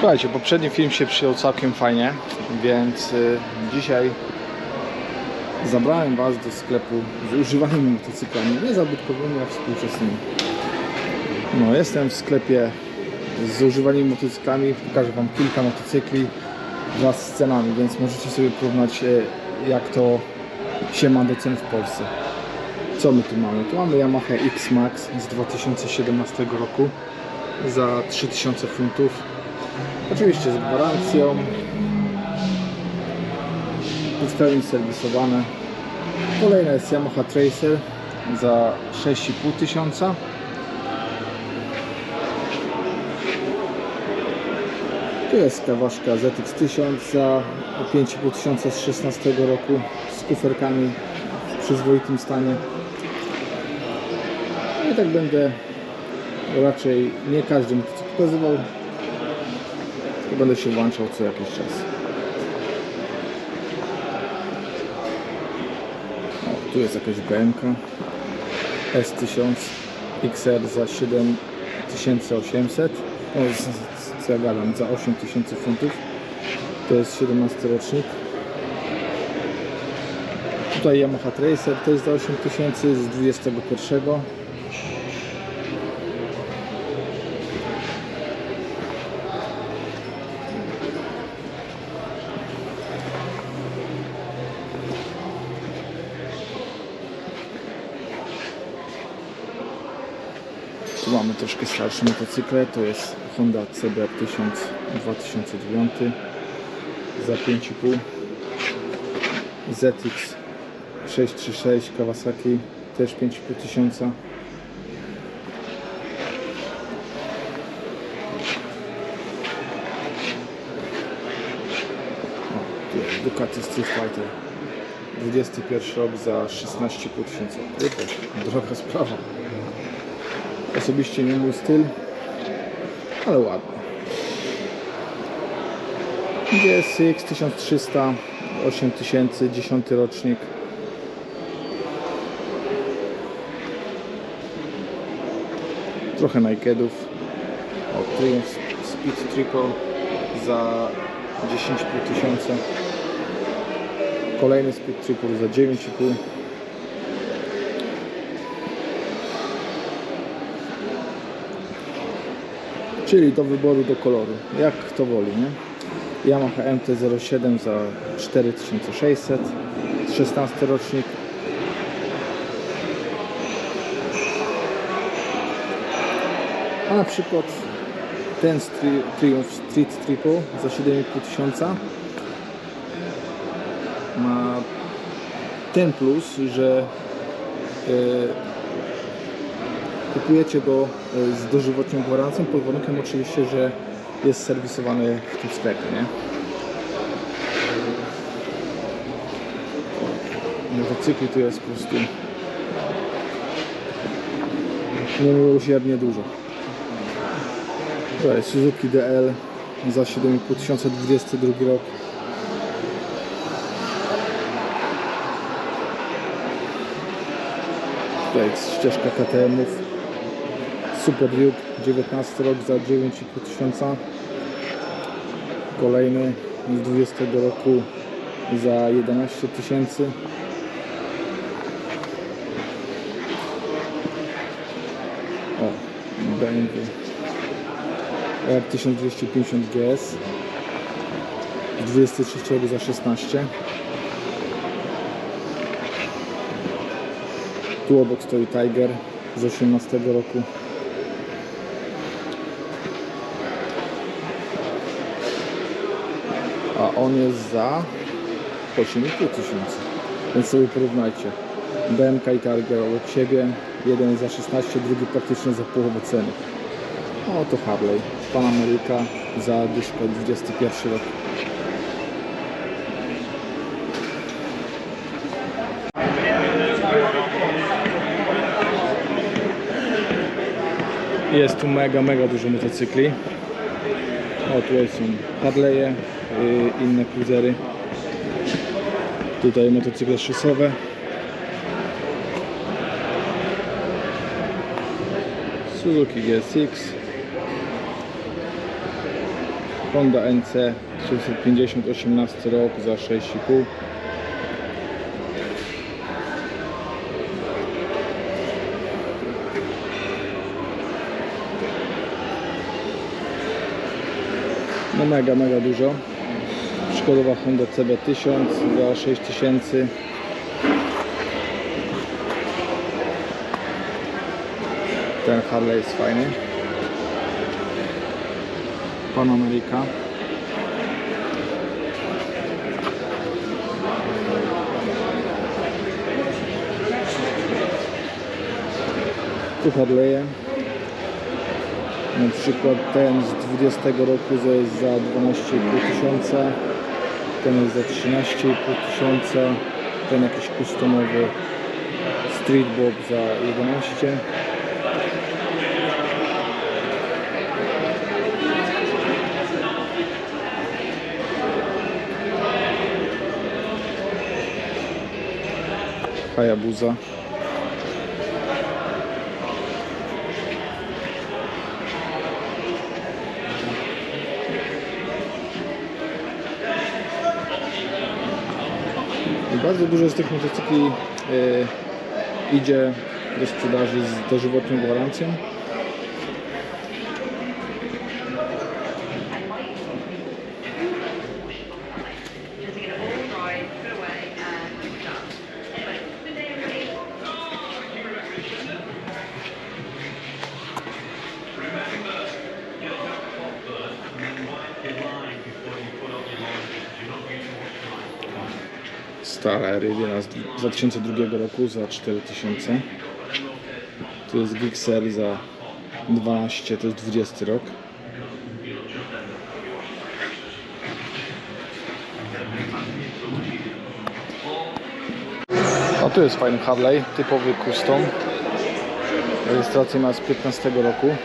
Słuchajcie, poprzedni film się przyjął całkiem fajnie, więc y, dzisiaj zabrałem Was do sklepu z używanymi motocyklami, nie zabytkowymi, a współczesnymi. No, jestem w sklepie z używanymi motocyklami, pokażę Wam kilka motocykli wraz z cenami, więc możecie sobie porównać y, jak to się ma do cen w Polsce. Co my tu mamy? Tu mamy Yamaha X-Max z 2017 roku za 3000 funtów. Oczywiście z gwarancją. W pełni serwisowane. Kolejna jest Yamaha Tracer za 6,5 tysiąca. Tu jest kawaszka ZX 1000 za 5,5 tysiąca z 16 roku z kuferkami w przyzwoitym stanie. No I tak będę raczej nie każdy motocykl pokazywał, to będę się włączał co jakiś czas. O, tu jest jakaś BMK. S1000 XR za 7800 o, z- co ja gadam, za 8000 funtów. To jest 17 rocznik. Tutaj Yamaha Tracer to jest za 8000 z 21 Tu mamy troszkę starsze motocykle, to jest Honda CBR 1000 2009 za 5,5 ZX 636 Kawasaki też 5,5 tysiąca. Ducati Street Fighter. 21 rok za 16,5 tysiąca. Droga sprawa Osobiście nie mój styl, ale ładny. GSX 1300, 8000, 10 rocznik. Trochę nakedów. O, Triumph Speed Triple za 10,5 tysiąca. Kolejny Speed Triple za 9,5 Czyli do wyboru do koloru, jak kto woli, nie? Yamaha MT-07 za 4600, 16 rocznik. A na przykład ten stri- Triumph Street Triple za 7,5 tysiąca ma ten plus, że e, kupujecie go e, z dożywotnią gwarancją, pod warunkiem oczywiście, że jest serwisowany w tym sklepie, nie? Motocykli tu jest po prostu niemiłosiernie dużo. To jest Suzuki DL za 7,5 tysiąca 22 rok. Tutaj jest ścieżka KTM-ów. Super Duke 19 rok za 9,5 tysiąca. Kolejny z 20 roku za 11 tysięcy. O, BMW R1250 GS z 23 roku za 16. Tu obok stoi Tiger z 18 roku. A on jest za 8,5 tysięcy. Więc sobie porównajcie. BMK i Tiger obok siebie. Jeden za 16, drugi praktycznie za połowę ceny. O to Harley. Pan Ameryka za dyszkę 21 rok. Jest tu mega, mega dużo motocykli. O, tutaj są Harley'e, inne cruisery. Tutaj motocykle szosowe. Suzuki GSX. Honda NC 650 18 rok za 6,5 No mega, mega dużo. Szkodowa Honda CB1000 za 6000 Ten Harley jest fajny. Pan Amerika. Tu Harley'e. Na przykład ten z 20 roku to jest za 12,5 tysiąca. Ten jest za 13,5 tysiąca. Ten jakiś customowy Street Bob za 11. Hayabusa. Bardzo dużo z tych motocykli e, idzie do sprzedaży z dożywotnią gwarancją. Stara Iridiana z 2002 roku za 4000. Tu jest Gixxer za 12, to jest 20 rok. O tu jest fajny Harley, typowy custom. Rejestrację ma z 15 roku.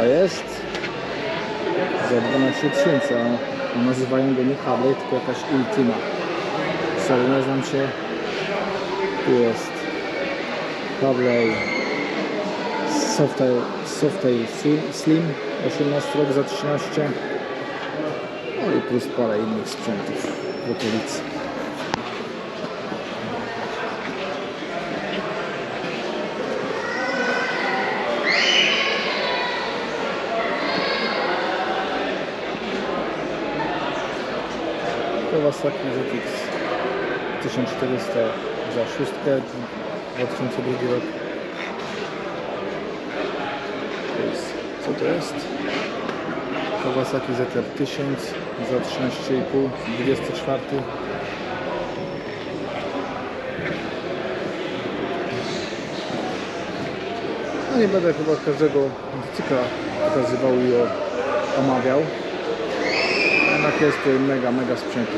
A jest za 12 tysięcy, a nazywają go nie Harley, tylko jakaś Ultima. Sorry, nie znam się. Tu jest Harley Softail, Softail Slim- Slim 18 rok za 13 no i plus parę innych sprzętów w okolicy. Kawasaki ZX 1400 za szóstkę 2002 rok. Co to jest? Kawasaki ZR 1000 za 13,5 24 No nie będę chyba każdego motocykla pokazywał i omawiał. Jednak jest to mega, mega sprzęt.